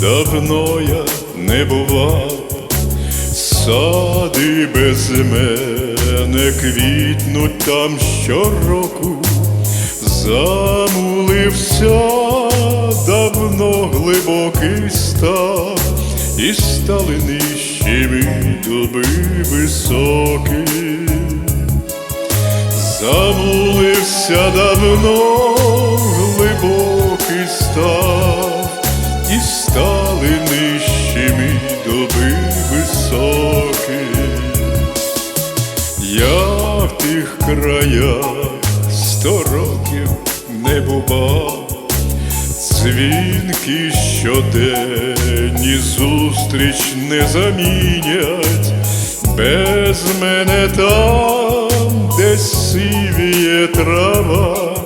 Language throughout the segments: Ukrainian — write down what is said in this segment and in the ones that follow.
давно я не бував, сади без мене квітнуть там щороку, замулився давно глибокий став, і стали нижчими дуби високі. Замулився давно став, і стали нижчими доби високі. Я в тих краях сто років не бував, Дзвінки щоденні зустріч не замінять, без мене там, де сивіє трава,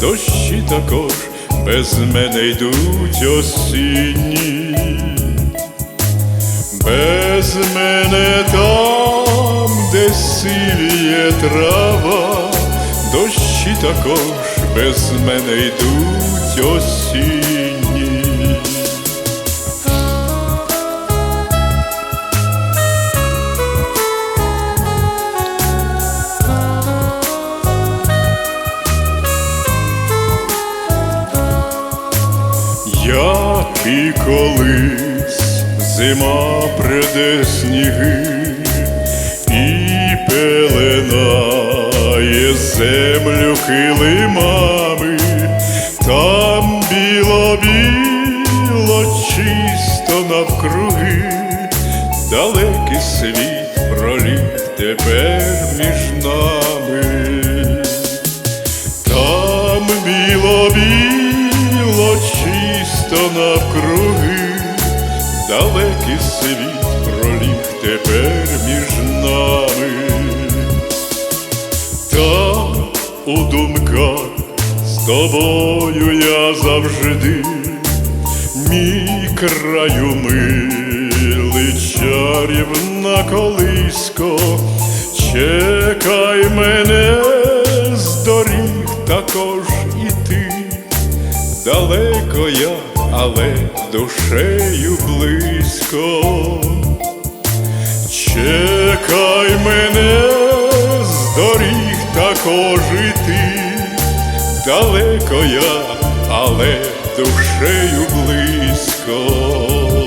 дощі також без мене йдуть осінні, без мене там, де сіліє трава, дощі також без мене йдуть осінні. Як і колись зима приде сніги і пеленає землю килимами, там біло-біло чисто навкруги, далекий світ проліг тепер між нами. Чисто навкруги, далекий світ проліг тепер між нами. Там у думках з тобою я завжди, мій краю милий чарівна колиско, чекай мене з доріг також і ти, далеко я, але душею близько. Чекай мене з доріг також і ти, далеко я, але душею близько.